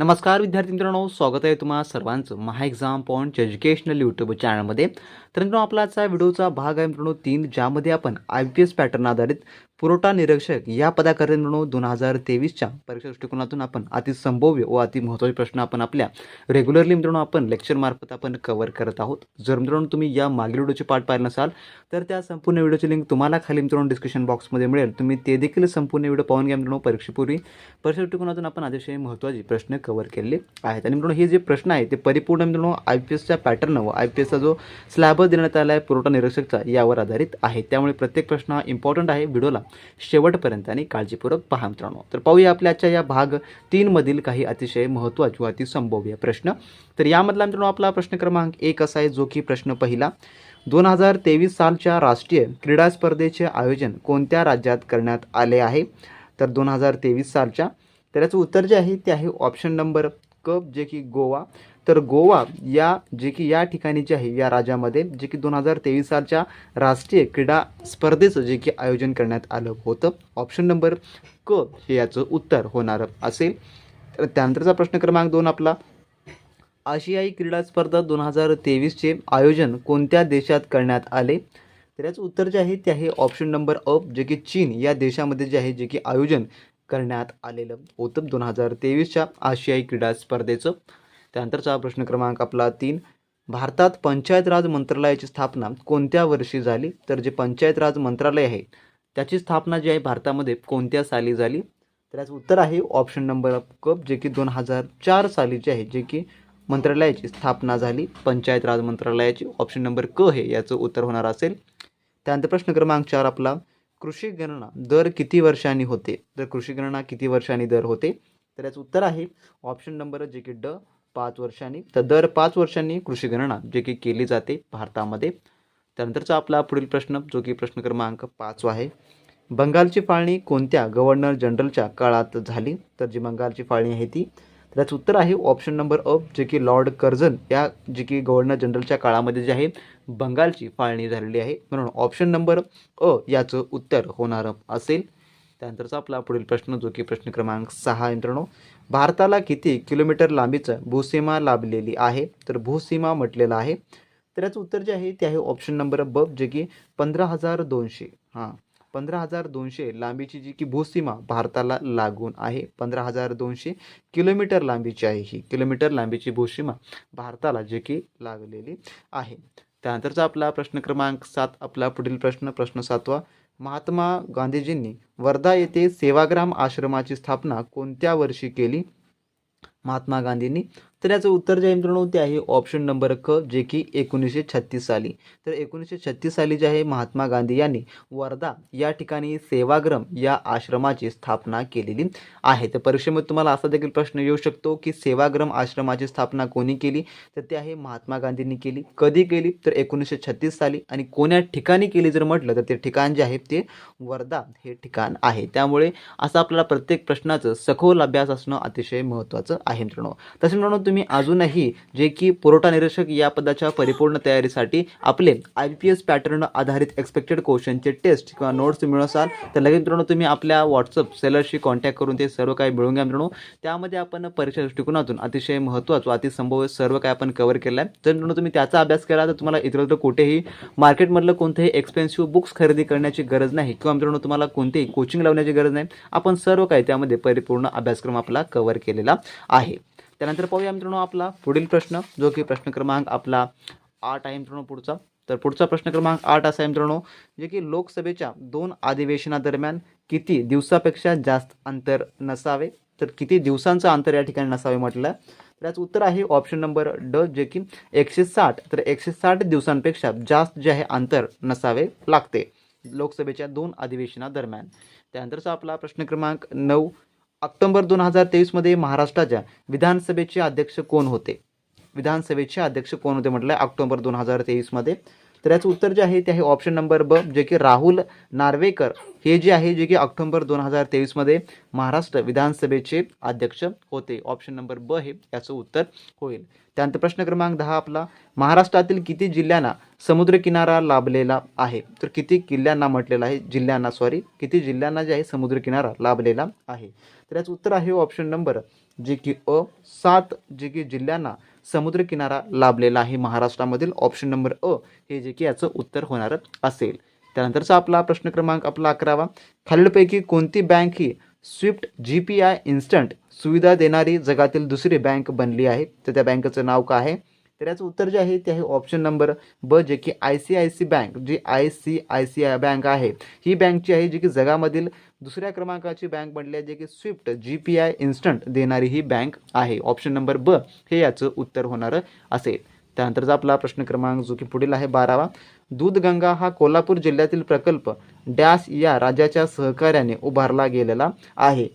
नमस्कार विद्यार्थी मित्रांनो स्वागत आहे तुम्हा सर्वांचं Maha exam point educational YouTube चॅनलमध्ये तर मित्रांनो आपला आजचा व्हिडिओचा भाग आहे मित्रांनो तीन ज्यामध्ये आपण आय पी एस पॅटर्न आधारित पुरवठा निरीक्षक या पदाकरिता दोन हजार तेवीसच्या परीक्षा दृष्टिकोनातून आपण अतिसंभव्य व अति महत्त्वाचे प्रश्न आपण आपल्या रेग्युलरली मित्रांनो आपण लेक्चरमार्फत आपण कव्हर करत आहोत. जर मित्रांनो तुम्ही या मागील व्हिडिओचे पाठ पाहिलं नसाल तर त्या संपूर्ण व्हिडिओची लिंक तुम्हाला खाली मित्रांनो डिस्क्रिप्शन बॉक्समध्ये मिळेल. तुम्ही ते देखील संपूर्ण व्हिडिओ पाहून घ्या मित्रांनो. परीक्षेपूर्वी परीक्षा दृष्टिकोनातून आपण अतिशय महत्त्वाचे प्रश्न कव्हर केलेले आहेत. आणि मित्रांनो हे जे प्रश्न आहे ते परिपूर्ण मित्रांनो आय पी एसच्या पॅटर्न व आय पी एसचा जो स्लॅब देण्यात आला आहे पुरवठा निरीक्षकचा यावर आधारित आहे. त्यामुळे प्रत्येक प्रश्न हा इम्पॉर्टंट आहे. व्हिडिओला शेवटपर्यंत आणि काळजीपूर्वक पहा मित्रांनो. तर पाहूया आपल्याच्या या भाग तीनमधील काही अतिशय महत्त्वाचे व अतिसंभव्य प्रश्न. तर यामधला मित्रांनो आपला प्रश्न क्रमांक एक असा आहे जो की प्रश्न पहिला. दोन हजार तेवीस सालच्या राष्ट्रीय क्रीडा स्पर्धेचे आयोजन कोणत्या राज्यात करण्यात आले आहे? तर दोन हजार तेवीस सालच्या. तर याचं उत्तर जे आहे ते आहे ऑप्शन नंबर क जे की गोवा. तर गोवा या जे की या ठिकाणी जे आहे या राज्यामध्ये जे की दोन हजार तेवीस सालच्या राष्ट्रीय क्रीडा स्पर्धेचं जे की आयोजन करण्यात आलं होतं. ऑप्शन नंबर क हे याचं उत्तर होणार असेल. तर त्यानंतरचा प्रश्न क्रमांक दोन आपला. आशियाई क्रीडा स्पर्धा दोन हजार तेवीसचे आयोजन कोणत्या देशात करण्यात आले? तर याचं उत्तर जे आहे ते आहे ऑप्शन नंबर अ जे की चीन या देशामध्ये जे आहे जे की आयोजन करण्यात आलेलं होतं दोन हजार तेवीसच्या आशियाई क्रीडा स्पर्धेचं. त्यानंतरचा प्रश्न क्रमांक आपला तीन. भारतात पंचायत राज मंत्रालयाची स्थापना कोणत्या वर्षी झाली? तर जे पंचायत राज मंत्रालय आहे त्याची स्थापना जी आहे भारतामध्ये कोणत्या साली झाली? तर याचं उत्तर आहे ऑप्शन नंबर कप जे की दोन हजार चार साली जे आहे जे की मंत्रालयाची स्थापना झाली. पंचायत राज मंत्रालयाची ऑप्शन नंबर क हे याचं उत्तर होणार असेल. त्यानंतर प्रश्न क्रमांक चार आपला कृषी गणना दर किती वर्षांनी होते? तर कृषी गणना किती वर्षांनी दर होते? तर याचं उत्तर आहे ऑप्शन नंबर जे की ड पाच वर्षांनी तर दर पाच वर्षांनी कृषी गणना जे की केली जाते भारतामध्ये. त्यानंतरचा आपला पुढील प्रश्न जो की प्रश्न क्रमांक पाचवा आहे. बंगालची फाळणी कोणत्या गव्हर्नर जनरलच्या काळात झाली? तर जी बंगालची फाळणी आहे ती. त्याचं उत्तर आहे ऑप्शन नंबर अ जे की लॉर्ड कर्झन या जे की गव्हर्नर जनरलच्या काळामध्ये जे आहे बंगालची फाळणी झालेली आहे. म्हणून ऑप्शन नंबर अ याचं उत्तर होणार असेल. त्यानंतरचा आपला पुढील प्रश्न जो की प्रश्न क्रमांक सहा आहे मित्रांनो भारताला किती किलोमीटर लांबीचं भूसीमा लाभलेली आहे? तर भूसीमा म्हटलेलं आहे. तर याचं उत्तर जे आहे ते आहे ऑप्शन नंबर ब जे की पंधरा हजार दोनशे. हां पंधरा हजार दोनशे लांबीची जी की भूसीमा भारताला लागून आहे. पंधरा हजार दोनशे किलोमीटर लांबीची आहे ही. किलोमीटर लांबीची भूसीमा भारताला जे की लागलेली आहे. त्यानंतरचा आपला प्रश्न क्रमांक सात आपला पुढील प्रश्न प्रश्न सातवा. महात्मा गांधीजींनी वर्धा येथे सेवाग्राम आश्रमाची स्थापना कोणत्या वर्षी केली? महात्मा गांधींनी तर याचं उत्तर जे आहे मित्रांनो ते आहे ऑप्शन नंबर क जे की एकोणीसशे छत्तीस साली. तर एकोणीसशे छत्तीस साली जे आहे महात्मा गांधी यांनी वर्धा या ठिकाणी सेवाग्राम या आश्रमाची स्थापना केलेली आहे. तर परीक्षेमध्ये तुम्हाला असा देखील प्रश्न येऊ शकतो की सेवाग्राम आश्रमाची स्थापना कोणी केली? तर ते आहे महात्मा गांधींनी केली. कधी केली? तर एकोणीसशे छत्तीस साली. आणि कोण्या ठिकाणी केली जर म्हटलं तर ते ठिकाण जे आहे ते वर्धा हे ठिकाण आहे. त्यामुळे असं आपल्याला प्रत्येक प्रश्नाचं सखोल अभ्यास असणं अतिशय महत्त्वाचं आहे मित्रांनो. तसे मित्रांनो तुम्ही अजूनही जे की पुरवठा निरीक्षक या पदाच्या परिपूर्ण तयारीसाठी आपले आय पी एस पॅटर्न आधारित एक्सपेक्टेड क्वेश्चनचे टेस्ट किंवा नोट्स मिळवून असाल तर लगेच मित्रांनो तुम्ही आपल्या व्हॉट्सअप सेलरशी कॉन्टॅक्ट करून ते सर्व काही मिळवून घ्या मित्रांनो. त्यामध्ये आपण परीक्षा दृष्टिकोनातून अतिशय महत्त्वाचं अतिसंभव सर्व काही आपण कव्हर केलं आहे जर मित्रांनो तुम्ही त्याचा अभ्यास केला तर तुम्हाला इतरत्र कुठेही मार्केटमधलं कोणतेही एक्सपेन्सिव्ह बुक्स खरेदी करण्याची गरज नाही किंवा मित्रांनो तुम्हाला कोणतेही कोचिंग लावण्याची गरज नाही. आपण सर्व काही त्यामध्ये परिपूर्ण अभ्यासक्रम आपला कव्हर केलेला आहे. त्यानंतर पाहूया मित्रांनो आपला पुढील प्रश्न जो की प्रश्न क्रमांक आपला आठ आहे मित्रांनो पुढचा. तर पुढचा प्रश्न क्रमांक आठ असा आहे मित्रांनो जे की लोकसभेच्या दोन अधिवेशनादरम्यान किती दिवसापेक्षा जास्त अंतर नसावे? तर किती दिवसांचं अंतर या ठिकाणी नसावे म्हटलं? तर याचं उत्तर आहे ऑप्शन नंबर ड जे की एकशे साठ. तर एकशे साठ दिवसांपेक्षा जास्त जे आहे अंतर नसावे लागते लोकसभेच्या दोन अधिवेशनादरम्यान. त्यानंतरचा आपला प्रश्न क्रमांक नऊ ऑक्टोबर दोन हजार तेवीसमध्ये महाराष्ट्राच्या विधानसभेचे अध्यक्ष कोण होते? विधानसभेचे अध्यक्ष कोण होते म्हटलं? ऑक्टोबर दोन हजार तेवीसमध्ये. तर याचं उत्तर जे आहे ते आहे ऑप्शन नंबर ब जे की राहुल नार्वेकर. हे जे आहे जे की ऑक्टोबर दोन हजार तेवीसमध्ये महाराष्ट्र विधानसभेचे अध्यक्ष होते. ऑप्शन नंबर ब हे याचं उत्तर होईल. त्यानंतर प्रश्न क्रमांक दहा आपला. महाराष्ट्रातील किती जिल्ह्यांना समुद्रकिनारा लाभलेला आहे? तर किती किल्ल्यांना म्हटलेलं आहे? जिल्ह्यांना सॉरी किती जिल्ह्यांना जे आहे समुद्रकिनारा लाभलेला आहे? तर याचं उत्तर आहे ऑप्शन नंबर जे की अ सात जे की जिल्ह्यांना समुद्रकिनारा लाभलेला आहे महाराष्ट्रामधील. ऑप्शन नंबर अ हे जे की याचं उत्तर होणार असेल. त्यानंतरचा आपला प्रश्न क्रमांक आपला अकरावा. खालीलपैकी कोणती bank he swift G P I instant सुविधा देणारी जगातील दुसरी बँक बनली आहे? तर त्या बँकेचं नाव काय आहे? तर याचं उत्तर जे आहे ते आहे ऑप्शन नंबर ब जे की I C I C bank G I C I C I bank आहे. ही बँक जी आहे जी की जगामधील दुसऱ्या क्रमांकाची बँक बनली आहे जे की swift G P I instant देणारी ही बँक आहे. ऑप्शन नंबर ब हे याचं उत्तर होणारं असेल. त्यानंतरचा आपला प्रश्न क्रमांक जो की पुढील आहे बारावा. दूधगंगा हा कोल्हापूर जिल्ह्यातील प्रकल्प डॅश या राज्याच्या सहकार्याने उभारला गेलेला आहे.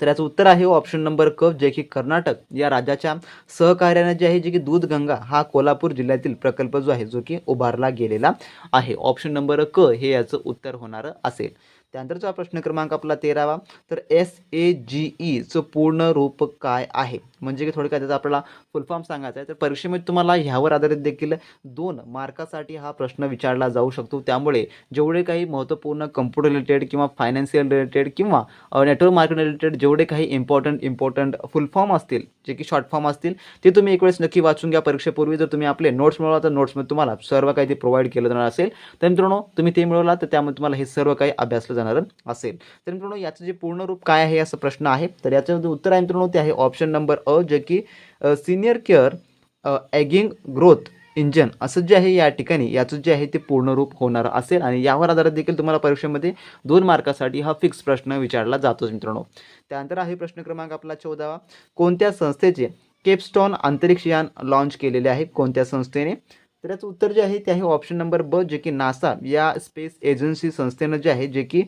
तर याचं उत्तर आहे ऑप्शन नंबर क जे की कर्नाटक या राज्याच्या सहकार्याने जे आहे जे की दूधगंगा हा कोल्हापूर जिल्ह्यातील प्रकल्प जो आहे जो की उभारला गेलेला आहे. ऑप्शन नंबर क हे याचं उत्तर होणारं असेल. त्यानंतरचा प्रश्न क्रमांक आपला तेरावा. तर एस ए जी ईचं पूर्ण रूप काय आहे? म्हणजे की थोडक्यात त्याचा आपल्याला फुलफॉर्म सांगायचा आहे. तर परीक्षेमध्ये तुम्हाला ह्यावर आधारित देखील दोन मार्कासाठी हा प्रश्न विचारला जाऊ शकतो. त्यामुळे जेवढे काही महत्त्वपूर्ण कम्प्युटर रिलेटेड किंवा फायनान्शियल रिलेटेड किंवा नेटवर्क मार्केट रिलेटेड जेवढे काही इम्पॉर्टंट इम्पॉर्टंट फुल फॉर्म असतील जे की शॉर्ट फॉर्म असतील ते तुम्ही एक वेळेस नक्की वाचून घ्या. परीक्षेपूर्वी जर तुम्ही आपले नोट्स मिळवला तर नोट्समध्ये तुम्हाला सर्व काही ते प्रोव्हाइड केलं जाणार असेल. तर मित्रांनो तुम्ही ते मिळवला तर त्यामध्ये तुम्हाला हे सर्व काही अभ्यासलं जाणार असेल. तर मित्रांनो याचं जे पूर्ण रूप काय आहे असं प्रश्न आहे. तर याचं जे उत्तर आहे मित्रांनो ते आहे ऑप्शन नंबर अ जे की senior care ageing growth engine असं जे आहे या ठिकाणी याचं जे आहे ते पूर्ण रूप होणार असेल. आणि यावर आधारित देखील तुम्हाला परीक्षेमध्ये दोन मार्कासाठी हा फिक्स प्रश्न विचारला जातोच मित्रांनो. त्यानंतर आहे प्रश्न क्रमांक आपला चौदावा. कोणत्या संस्थेचे केपस्टॉन अंतरिक्ष यान लॉन्च केलेले आहे? कोणत्या संस्थेने? तर याचं उत्तर जे आहे ते आहे ऑप्शन नंबर ब जे की नासा या स्पेस एजन्सी संस्थेनं जे आहे जे की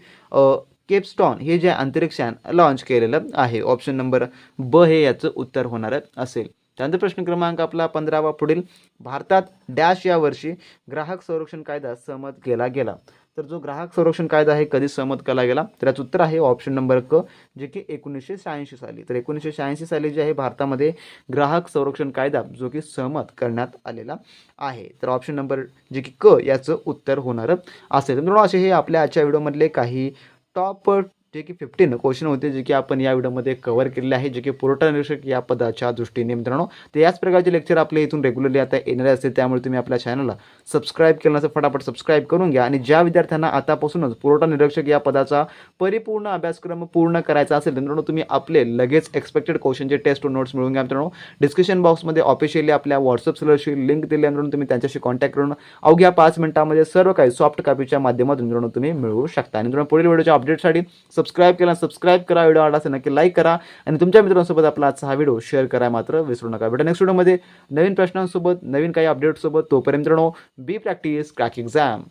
केपस्टॉन हे जे अंतरिक्षयान लॉन्च केलेलं आहे. ऑप्शन नंबर ब हे याचं उत्तर होणार असेल. त्यानंतर प्रश्न क्रमांक आपला पंधरावा पुढील. भारतात डॅश या वर्षी ग्राहक संरक्षण कायदा सहमत केला गेला. तर जो ग्राहक संरक्षण कायदा आहे कधी सहमत केला गेला? तर याचं उत्तर आहे ऑप्शन नंबर क जे की एकोणीसशे शहाऐंशी साली. तर एकोणीसशे शहाऐंशी साली जे आहे भारतामध्ये ग्राहक संरक्षण कायदा जो की सहमत करण्यात आलेला आहे. तर ऑप्शन नंबर जे की क याचं उत्तर होणार असेल. मित्रांनो असे हे आपल्या आजच्या व्हिडिओमधले काही टॉप जे की फिफ्टीन क्वेश्चन होते जे की आपण या व्हिडिओमध्ये कव्हर केलेले आहे जे की पुरवठा निरीक्षक या पदाच्या दृष्टीने मित्रांनो. तर याच प्रकारचे लेक्चर आपल्या इथून रेग्युलरली आता येणारे असते त्यामुळे तुम्ही आपल्या चॅनलला सबस्क्राईब केलं नसेल फटाफट सबस्क्राईब करून घ्या. आणि ज्या विद्यार्थ्यांना आतापासूनच पुरवठा निरीक्षक या पदाचा परिपूर्ण अभ्यासक्रम पूर्ण करायचा असेल मित्रांनो तुम्ही आपले लगेच एक्सपेक्टेड क्वेश्चनचे टेस्ट नोट्स मिळवून घ्या मित्रांनो. डिस्क्रिप्शन बॉक्समध्ये ऑफिशियली आपल्या व्हॉट्सअप सर्व्हरची लिंक दिली आहे मित्रांनो. तुम्ही त्यांच्याशी कॉन्टॅक्ट करून अवघ्या पाच मिनिटांमध्ये सर्व काही सॉफ्ट कॉपीच्या माध्यमातून मित्रांनो तुम्ही मिळवू शकता. आणि मित्रांनो पुढील व्हिडिओच्या अपडेटसाठी सबस्क्राईब केला सबस्क्राईब करा व्हिडिओ आवडला असेल नक्की लाईक करा. आणि तुमच्या मित्रांसोबत आपला आजचा हा व्हिडिओ शेअर करा मात्र विसरू नका. भेटा नेक्स्ट व्हिडिओमध्ये नवीन प्रश्नांसोबत नवीन काही अपडेट्ससोबत तोपर्यंत मित्रांनो बी प्रॅक्टिस क्रॅक एक्झाम